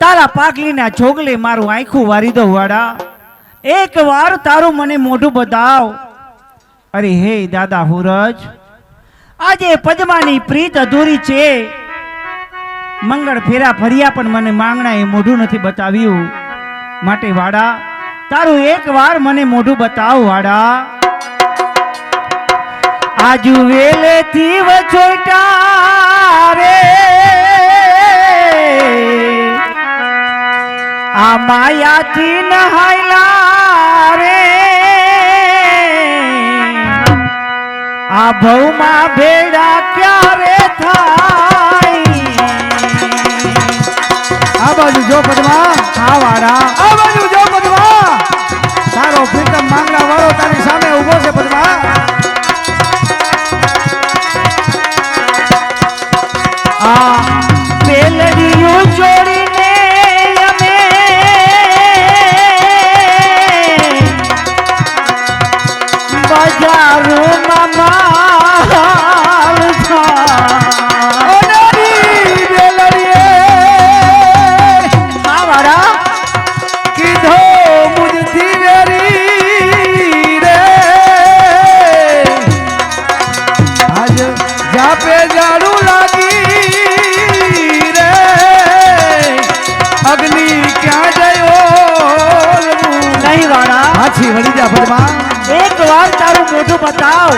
તારા પાકલીના જોગલે મારું આંખું વારી દો વાડા. એક વાર તારું મને મોઢું બતાવ. અરે હે દાદા હુરજ, આજે પદ્માની પ્રીત અધૂરી છે. મંગળ ફેરા ફર્યા પણ મને માંગણા એ મોઢું નથી બતાવ્યું. માટે વાડા, તારું એક વાર મને મોઢું બતાવ, વાડા. આજુ વેલેથી વચોટા રે. આ માયાથી નહાયલા રે. આ ભવમાં ભેડા ક્યારે થાય? આ બાજુ જો પદ્મા, આ વાળા એક વાર તારું મોઢું બતાવ.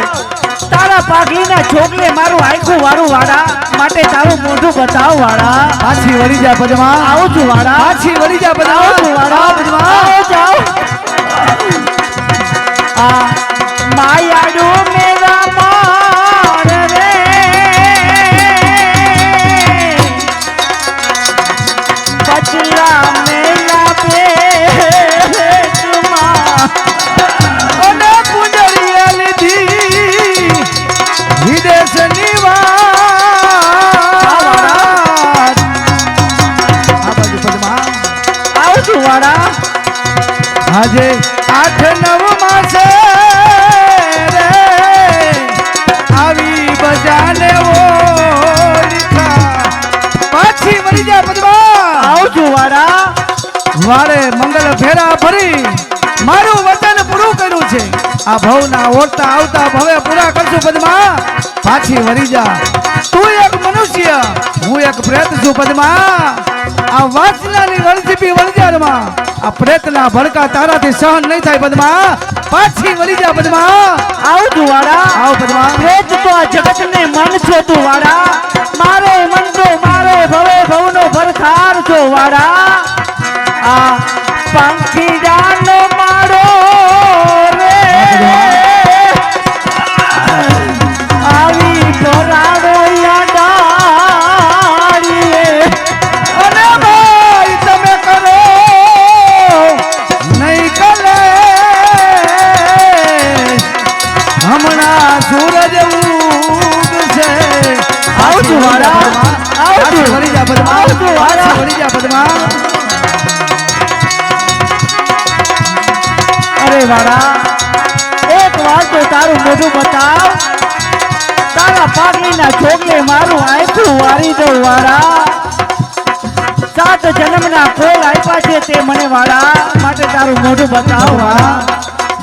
તારા પાઘડીના છોકલે મારું આખું વાળું વાળા માટે તારું મોઢું બતાવ વાળા. પાછી વળી જા પદ્મા આવું છું વાળા. પાછી વળી જા પદ્મા આવું છું વાળા. આવ આવો જાઓ. આ માયાડું મેરા આજે આઠ નવ માસે રે આવી બજાને પાછી વળી જા પદ્મા આવજો છું વાળા વાળે મંગળ ફેરા ફરી મારું વચન પૂરું કર્યું છે. આ ભવના ઓળતા આવતા ભવે પૂરા કરશું પદમા પાછી વરી જા. તું એક મનુષ્ય હું એક પ્રેત છું પદ્મા આ વાસનાની વળજીપી વળજારમાં આ પ્રેતના ભડકા તારાથી સહન નહીં થાય પદ્મા. પાછી વળી જા પદ્મા. આવ છું વાળા આવ પદ્મા. પ્રેત તો આ જગતને મન છો તું વાળા મારે મન તો મારે ભવે ભવનો ભરખાર છો વાળા આ પંખીડાનો છે મને વાળા, માટે તારું મોઢું બતાવવા.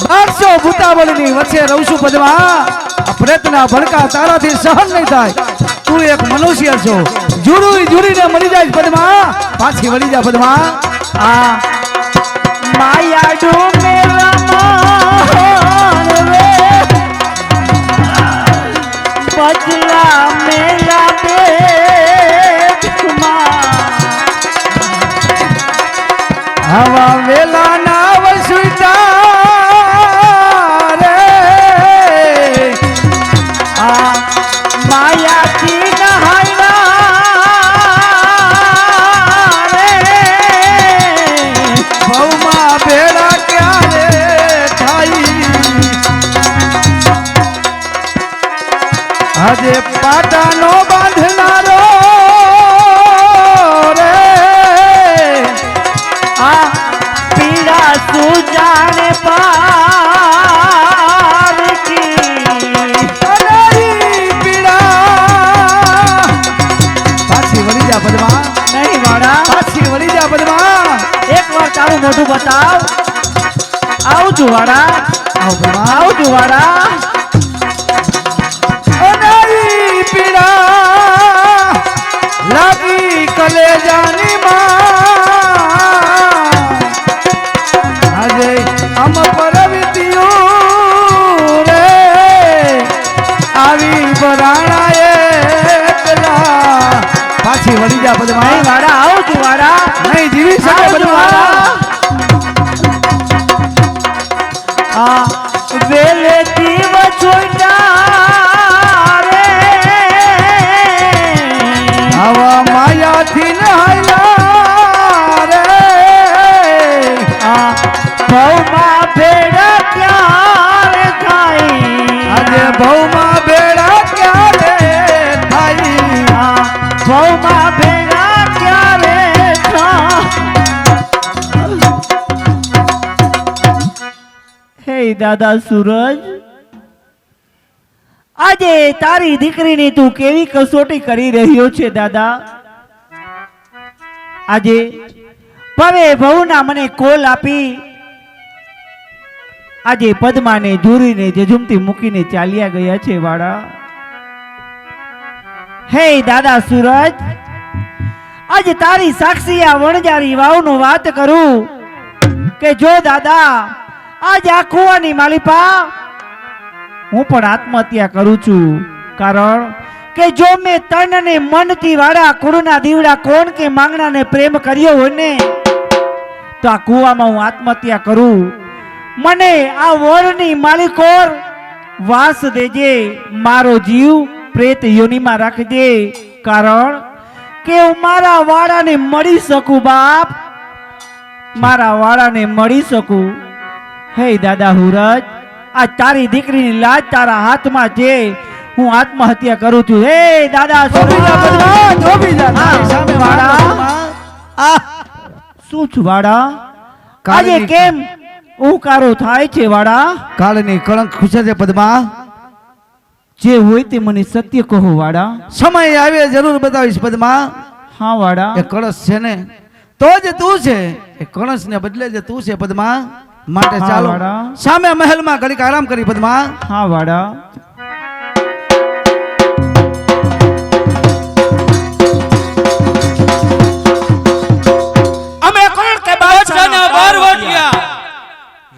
બારસો ભૂતાવળની વચ્ચે રહું છું પદ્મા આ પ્રેતના ભડકા તારાથી સહન નહીં થાય. તું એક મનુષ્ય છો. જુરુઈ જુરીને મરી જાય પદમા પાછી વળી જા પદમા આ માયા મેરા નહીં પદ્મા. વાડા આવું તું વાડા નહીં જીવી શકે પદ્મા. દાદા સૂરજ. આજે તારી દીકરીની તું કેવી કસોટી કરી રહ્યો છે, દાદા? આજે ભવે ભવના મને કોલ આપી. આજે પદ્માને જોરીને જજુમતી મૂકીને ચાલ્યા ગયા છે, વાળા. હે દાદા સૂરજ, આજે તારી સાક્ષી આ વણજારી વાવનો વાત કરું કે જો દાદા આજ આ કુવાની માલિપા હું પણ આત્મહત્યા કરું છું. કારણ કે જો મેં તન અને મનથી વાળા કુળના દીવડા કોણ કે માંગણાને પ્રેમ કર્યો હોય ને, તો આ કુવામાં હું આત્મહત્યા કરું. મને આ વરની માલિકોર વાસ દેજે, મારો જીવ પ્રેત યોનિમાં રાખજે. કારણ કે હું મારા વાળાને મળી શકું બાપ. મારા વાળાને મળી શકું. હે દાદા હુરજ આ તારી દીકરીની લાજ તારા હાથમાં છે. હું આત્મહત્યા કરું છું. હે દાદા સામે વાળા. વાળા આ શું છું વાડા? આજે કેમ ઉકારો થાય છે વાડા? કાળની કળંક ખુશે છે પદમા. જે હોય તે મને સત્ય કહો વાડા. સમય આવે જરૂર બતાવીશ પદ્મા. હા વાડા. એ કળશ છે ને. તો જે તું છે. એ કળશ ને બદલે જે તું છે પદ્મા. માટે ચાલો. સામે મહેલમાં ઘડીક આરામ કરી પદ્મા. હા વાડા.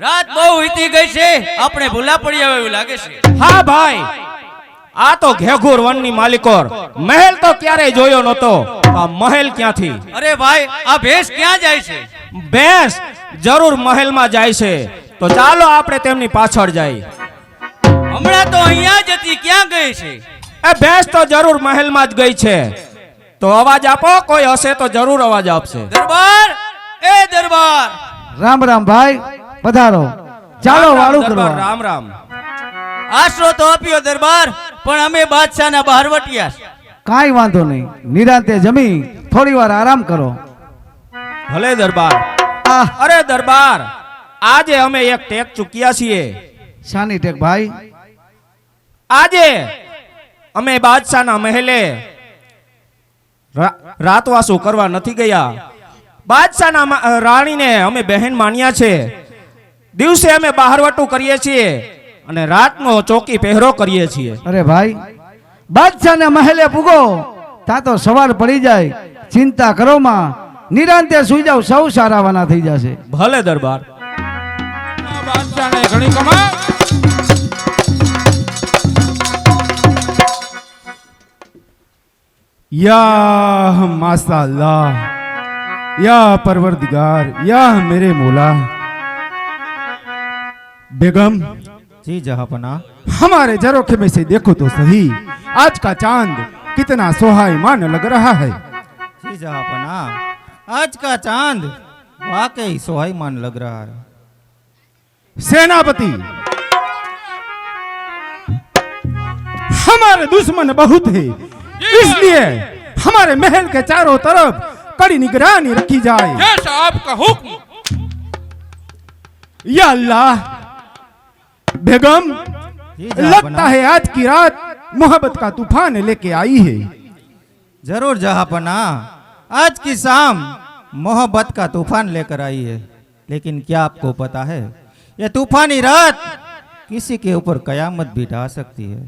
રાત બહુ વીતી ગઈ છે આપણે ભૂલા પડ્યા એવું લાગે છે. હા ભાઈ. આ તો ઘેઘુર વનની માલિકોર. મહેલ તો ક્યારેય જોયો નતો આ મહેલ ક્યાંથી? અરે ભાઈ આ ભેંસ ક્યાં જાય છે? ભેંસ? જરૂર મહેલમાં જાય છે. તો ચાલો આપણે તેમની પાછળ જઈએ. હમણાં તો અહીંયા જ હતી ક્યાં ગઈ છે? એ ભેંસ તો જરૂર મહેલમાં જ ગઈ છે. તો અવાજ આપો કોઈ હશે તો જરૂર અવાજ આપશે. દરબાર! એ દરબાર! રામ રામ ભાઈ પધારો. ચાલો રામ રામ વાળું દરબાર, કરવા. રામ રામ. આશરો તો આપ્યો દરબાર પણ અમે બાદશાહના બહારવટિયા છે. કાંઈ વાંધો નહીં. નિરાંતે જમી થોડી વાર આરામ કરો. ભલે દરબાર. અરે દરબાર આજે અમે એક ટેક ચૂક્યા છીએ. શાની ટેક ભાઈ? આજે અમે બાદશાહના મહેલે રાતવાસુ કરવા નથી ગયા. બાદશાહના રાણીને અમે બહેન માન્યા છે. દિવસે અમે બહારવટું કરીએ છીએ અને રાતનો ચોકી પહેરો કરીએ છીએ. અરે ભાઈ બાદશાહના મહેલે પૂગો તા તો સવાર પડી જાય. ચિંતા કરો માં નિરાંતે સુઈ જાવ સૌ સારાવાના થઈ જશે ભલે દરબાર બાદશાહને ઘણી કમા या माशाल्लाह या परवरदिगार या मेरे मौला बेगम जी जहापना हमारे झरोखे में से देखो तो सही आज का चांद कितना सुहायमान लग रहा है जी जहापना आज का चाँद वाकई सुहाईमान लग रहा है। सेनापति हमारे दुश्मन बहुत है। इसलिए हमारे महल के चारों तरफ़ कड़ी निगरानी रखी जाए। जैसा आपका हुक्म। या अल्लाह बेगम लगता है आज की रात मोहब्बत का तूफ़ान लेके आई है। ज़रूर जहापना आज की शाम मोहब्बत का तूफ़ान लेकर आई है। लेकिन क्या आपको पता है ये तूफानी रात किसी के ऊपर कयामत भी ढा सकती है।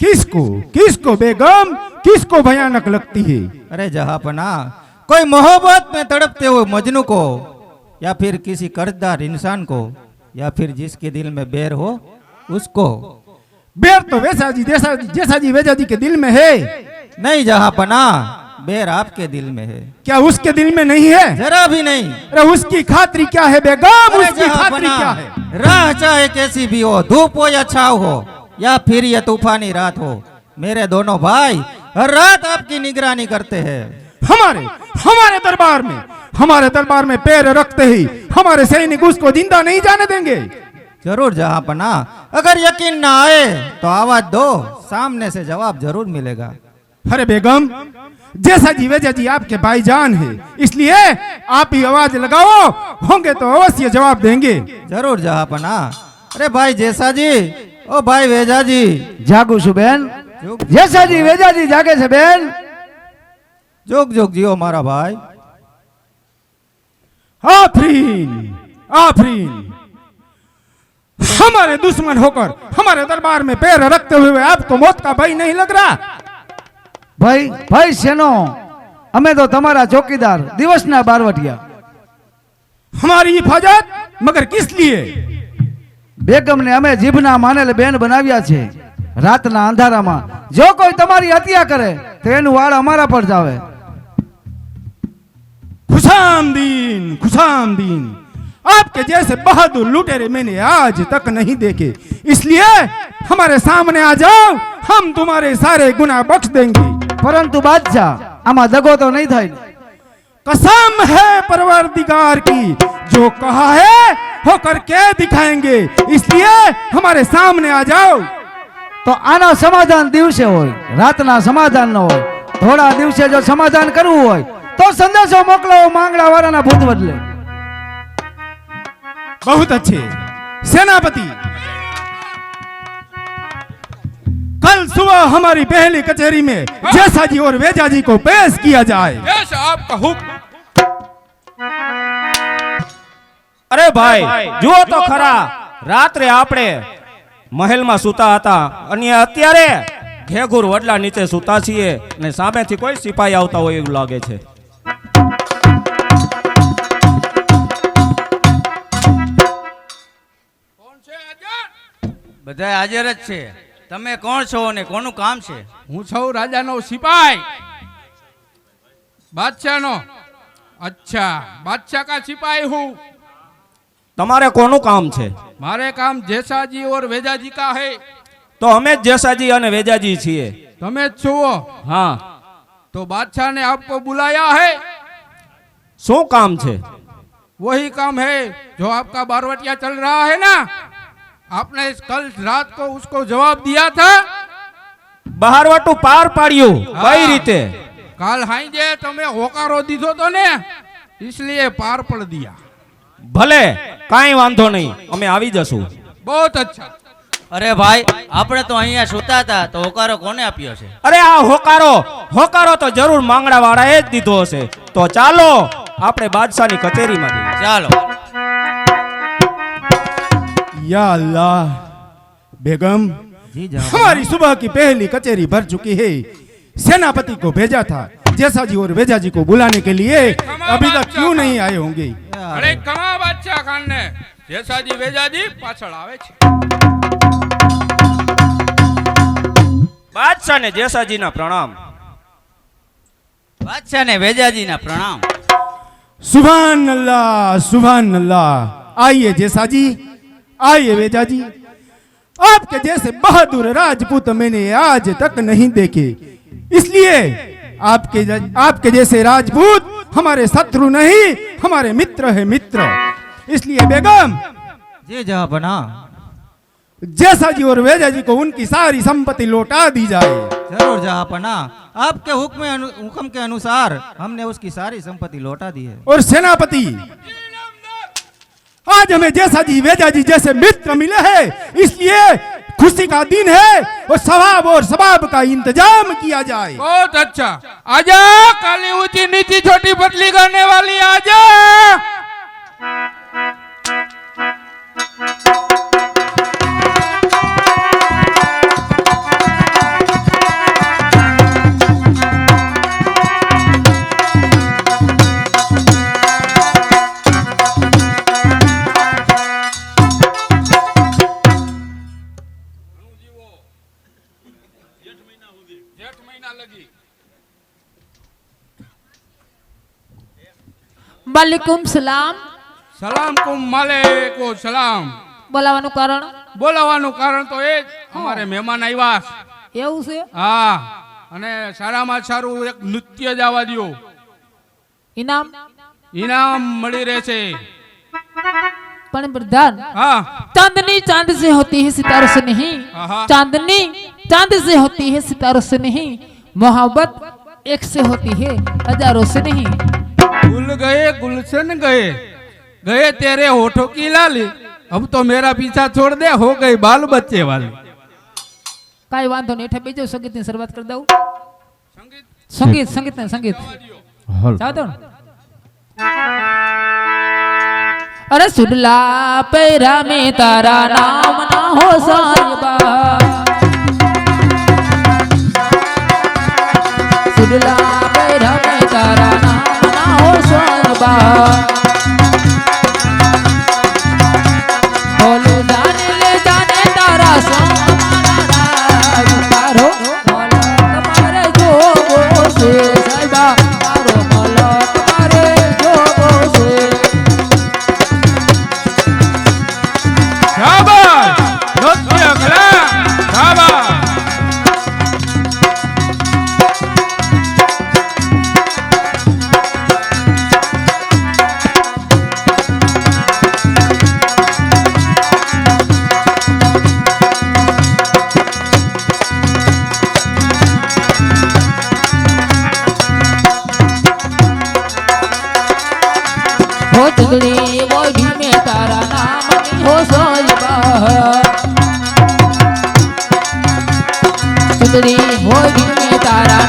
किसको? किसको बेगम? किसको भयानक लगती है? अरे जहापना कोई मोहब्बत में तड़पते हुए मजनू को या फिर किसी कर्जदार इंसान को या फिर जिसके दिल में बैर हो उसको। बेर तो वैसा जी जैसा जैसा जी वैसा जी के दिल में है। नहीं जहापना बैर आपके दिल में है। क्या उसके दिल में नहीं है? जरा भी नहीं। अरे उसकी खातरी क्या है बेगम? उसकी खातरी क्या है। राह चाहे कैसी भी हो धूप हो या छाव हो या फिर ये तूफानी रात हो मेरे दोनों भाई हर रात आपकी निगरानी करते हैं। हमारे हमारे दरबार में हमारे दरबार में पैर रखते ही हमारे सैनिक उसको ज़िंदा नहीं जाने देंगे। ज़रूर जहांपना अगर यकीन ना आए तो आवाज़ दो सामने से जवाब ज़रूर मिलेगा। अरे बेगम जैसा जीवे जी आपके भाईजान है इसलिए आप ही आवाज़ लगाओ होंगे तो अवश्य जवाब देंगे। ज़रूर जहापना। अरे भाई जैसा जी ओ भाई वेजा जी। जागो सुबेन जैसा जी वेजा जी जागे से बेन जोग जोग जियो हमारा भाई। आफरीन आफरीन। हमारे दुश्मन होकर हमारे दरबार में पैर रखते हुए आपको तो मौत का भाई नहीं लग रहा। ભાઈ ભાઈ શેનો અમે તો તમારા ચોકીદાર દિવસના બારવટિયા हमारी हिफाजत मगर किस लिए બેગમને અમે જીભના માનેલ બેન બનાવ્યા છે રાતના અંધારામાં જો કોઈ તમારી હત્યા કરે તો એનું વાળ અમારા પર જ આવે खुशामदीन खुशामदीन आपके जैसे बहादुर लुटेरे मैंने आज तक नहीं देखे इसलिए हमारे सामने आ जाओ हम तुम्हारे सारे गुनाह बख्श देंगे પરંતુ બાદશાહ આમાં દગો તો નહીં થાય ને. कसम है परवरदिगार की जो कहा है हो करके दिखाएंगे इसलिए हमारे सामने आ जाओ તો આના સમાધાન દિવસે હોય રાતના સમાધાન ન હોય થોડા દિવસે જો સમાધાન કરવું હોય તો સંદેશો મોકલાવો માંગડા વાળાના ભૂત બદલે बहुत अच्छे सेनापति कल सुबह हमारी पहली कचहरी में जैसा जी और वेजा जी को पेश किया जाए અરે ભાઈ જુઓ તો ખરા રાત્રે આપણે મહેલમાં સૂતા હતા અને અત્યારે ઘેઘુર વડલા નીચે સૂતા છીએ ને સામેથી કોઈ સિપાહી આવતા હોય એવું લાગે છે બધા હાજર જ છે તમે કોણ છો અને કોનું કામ છે? હું છું રાજાનો સિપાઈ. બાદશાહનો. અચ્છા બાદશાહ કા સિપાઈ હું? તમારે કોનું કામ છે? મારે કામ જેસાજી ઓર વેજાજી કા હે. તો અમે જ જેસાજી અને વેજાજી છીએ. તમે જ છો હા. તો બાદશાહને આપકો બુલાયા હે? શું કામ છે? વહી કામ હે જો આપકા બારવટિયા ચલ રહા હે ના? आपने इस कल रात को उसको जवाब दिया था બહારવટું પાર પાડ્યું કઈ રીતે काल हाई जे તમે હોકારો દીધો તો ને इसलिए पार पड़ दिया ભલે કાંઈ વાંધો નહીં અમે આવી જશું बहुत अच्छा અરે ભાઈ આપણે તો અહીંયા સૂતા હતા તો હોકારો કોને આપ્યો છે અરે આ હોકારો હોકારો તો જરૂર માંગડા વાળાએ જ દીધો હશે તો ચાલો આપણે બાદશાહની કચેરીમાં જઈએ ચાલો या अल्लाह बेगम हमारी सुबह की पहली कचेरी भर चुकी है। सेनापति को भेजा था जैसा जी और वेजा जी को बुलाने के लिए। अभी तक क्यों नहीं आए होंगे? अरे कमा बच्चा खान ने। जैसा जी वेजा जी पाछड़ आवे बादशाह ने जैसा जी ना प्रणाम। बादशाह ने वेजा जी ना प्रणाम। सुभान अल्लाह सुभान अल्लाह। आइए जैसा जी। आइए वेजा जी आपके जैसे बहादुर राजपूत मैंने आज तक नहीं देखे। इसलिए आपके ज- आपके जैसे राजपूत हमारे शत्रु नहीं हमारे मित्र है मित्र। इसलिए बेगम जी जहाँ बना। जैसा जी और वेजा जी को उनकी सारी संपत्ति लौटा दी जाए। ज़रूर जहाँ पना आपके हुक्म हुक्म के अनुसार हमने उसकी सारी संपत्ति लौटा दी है। और सेनापति आज हमें जैसा जी वेजा जी जैसे मित्र मिले हैं, इसलिए खुशी का दिन है और सवाब और सवाब का इंतज़ाम किया जाए। बहुत अच्छा। आजा, काली ऊँची नीची छोटी पतली करने वाली, आजा। વાલેકુમ સલામ સલામ કુમ માલેકો સલામ બોલાવાનું કારણ બોલાવાનું કારણ તો એ જ અમારે મહેમાન આવ્યા છે. એવું છે હા અને સારામાં સારું એક નૃત્ય જ આવવા દ્યો ઇનામ ઇનામ મળી રહેશે પણ પ્રધાન હા चांदनी चांद से होती है सितारों से नहीं आहा। चांदनी चांद से होती है सितारों से नहीं मोहब्बत एक से होती है हजारों से नहीं गुल गए गुलशन गए गए तेरे होठों की लाली अब तो मेरा पीछा छोड़ दे हो गई बाल बच्चे वाली કાંઈ વાંધો નહીં એટલે બીજો સંગીતની શરૂઆત કરી દઉં સંગીત સંગીત ને સંગીત જાઓ તો ને. અરે સુડલા પેરા મેં તારા નામ ના હો સાહેબા સુડલા না हो चुगली वो भी में तारा नाम नहीं हो साहिबा चुगली वो भी में तारा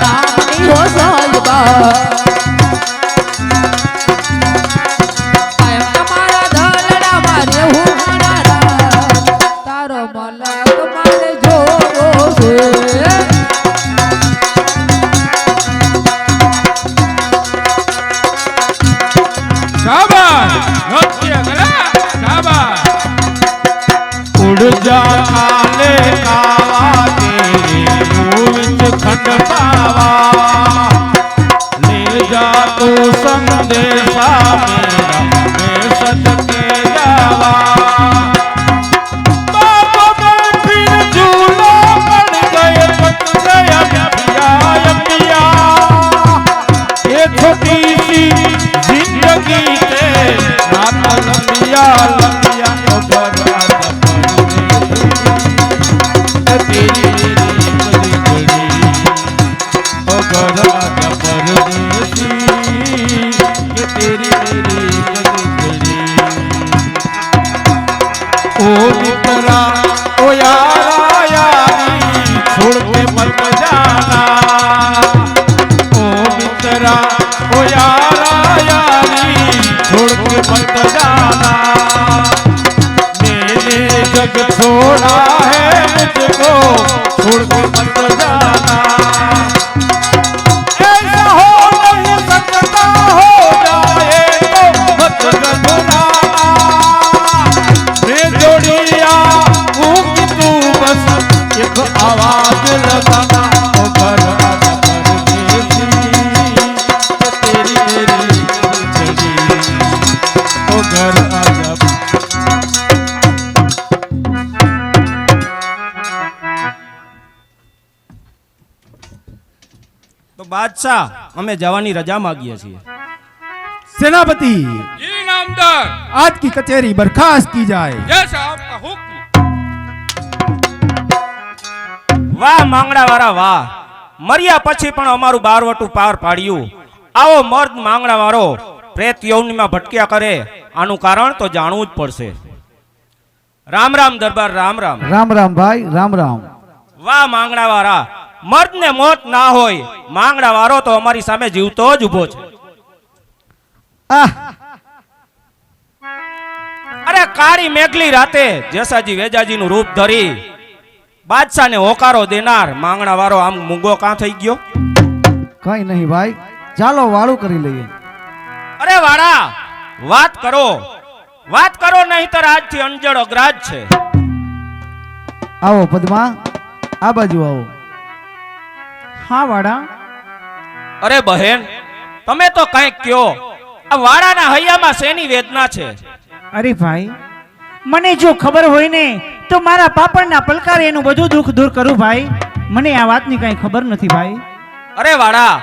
તો સંદેશા મેરા મેં સદકે જાવા जग छोड़ा है मुझको छोड़ के બાદશાહ અમે જવાની રજા માંગીએ છીએ. સેનાપતિ આજ કી કચેરી બરખાસ્ત કી જાય. યસ આપકા હુકમ. વાહ મર્યા પછી પણ અમારું બારવટું પાર પાડ્યું. આવો મર્દ માંગડાવાળો પ્રેત યૌનીમાં ભટક્યા કરે. આનું કારણ તો જાણવું જ પડશે. રામ રામ દરબાર રામ રામ. રામ રામ ભાઈ રામ રામ. વાહ માંગડાવાળા વાળા મર્દને મોત ના હોય માંગડા વાળો તો અમારી સામે જીવતો જ ઊભો છે. અરે કાળી મેઘલી રાતે જેસાજી વેજાજીનું રૂપ ધરી બાદશાહ ને હોકારો દેનાર માંગણા વાળો આમ મૂંગો કાં થઈ ગયો? કઈ નહીં ભાઈ ચાલો વાળું કરી લઈએ. અરે વાળા વાત કરો. વાત કરો નહીતર આજથી અંજળ અગ્રાજ છે. આવો પદ્મા આ બાજુ આવો. હા વાડા અરે બહેન તમે તો કંઈક કયો આ વાડાના હૈયામાં શેની વેદના છે? અરે ભાઈ મને જો ખબર હોય ને તો મારા પાપડના પલકારે એનું બધું દુઃખ દૂર કરું ભાઈ. મને આ વાતની કઈ ખબર નથી ભાઈ. અરે વાડા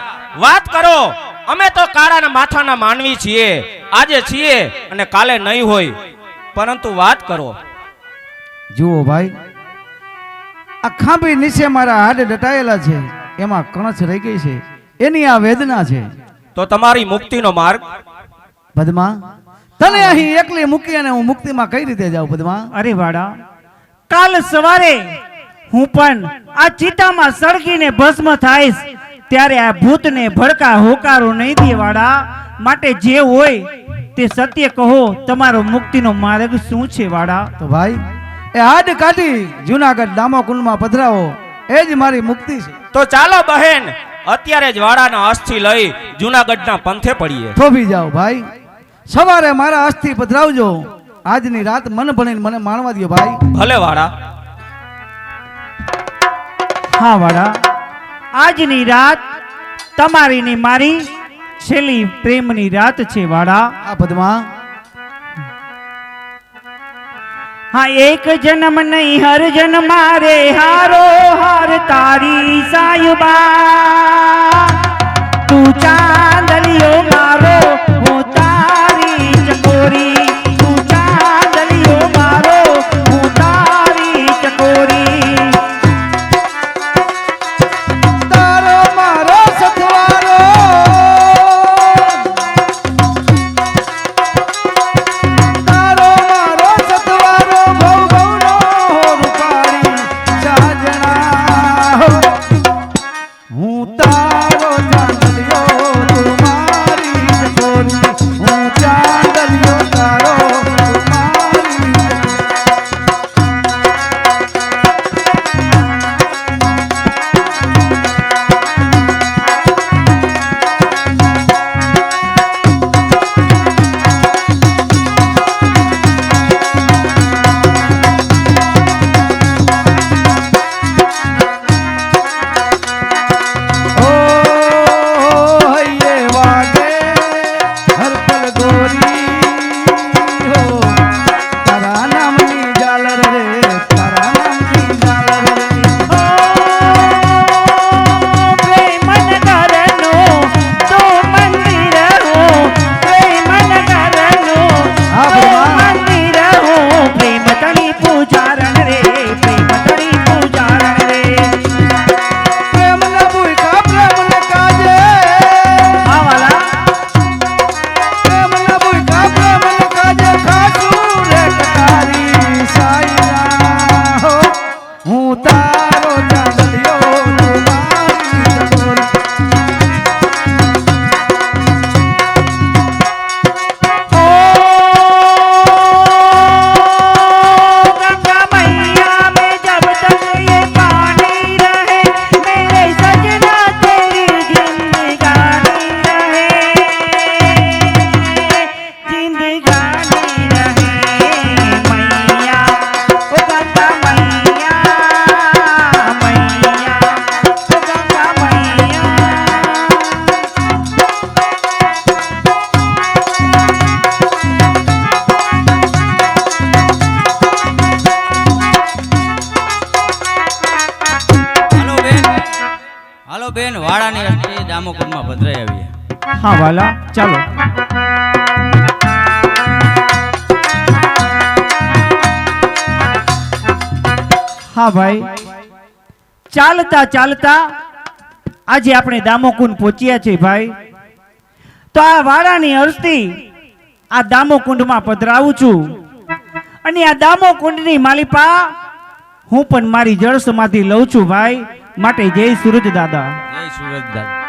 વાત કરો. અમે તો કાળાના માથાના માનવી છીએ. આજે છીએ અને કાલે નહીં હોય. પરંતુ વાત કરો. જુઓ ભાઈ આ ખાંભી નીચે મારા હાડ દટાયેલા છે. એમાં કણછ રહી ગઈ છે. એની આ વેદના છે. તો તમારી મુક્તિનો માર્ગ? પદ્મા તને અહીં એકલી મૂકી અને હું મુક્તિમાં કઈ રીતે જાઉં પદ્મા? અરે વાડા કાલ સવારે હું પણ આ ચિતામાં સળગીને ભસ્મ થાઈશ ત્યારે આ ભૂતને ભડકા હોકારો નહીં દે વાડા. માટે જે હોય તે સત્ય કહો તમારો મુક્તિનો માર્ગ શું છે વાડા? તો ભાઈ એ હાડ કાઢી જુનાગઢ દામોકુંડમાં પધરાવો. એ જ મારી મુક્તિ છે. તો ચાલો બહેન અત્યારે જ વાડાના અસ્થિ લઈ જુનાગઢના પંથે પડીએ. થોભી જાઓ ભાઈ. સવારે મારા અસ્થિ પધરાવજો. આજની રાત મન ભણીને મને માણવા દો ભાઈ. ભલે વાડા. હા વાડા. આજની રાત તમારી ની મારી છેલ્લી પ્રેમની રાત છે વાડા. આ પદમા. હા એક જન્મ નહીં હર જન્મ મારે હારો હાર અષ્ટે દામોકુંડમાં પધરાઈ આવીએ. હા વાલા ચાલો. હા ભાઈ. ચાલતા ચાલતા આજે આપણે દામોકુંડ પહોંચ્યા છે ભાઈ. તો આ વાડાની અર્થથી આ દામોકુંડમાં પધરાવું છું. અને આ દામોકુંડની માલિપા હું પણ મારી જળ સમાધિ લઉં છું ભાઈ. માટે જય સુરજ દાદા. જય સુરજ દાદા.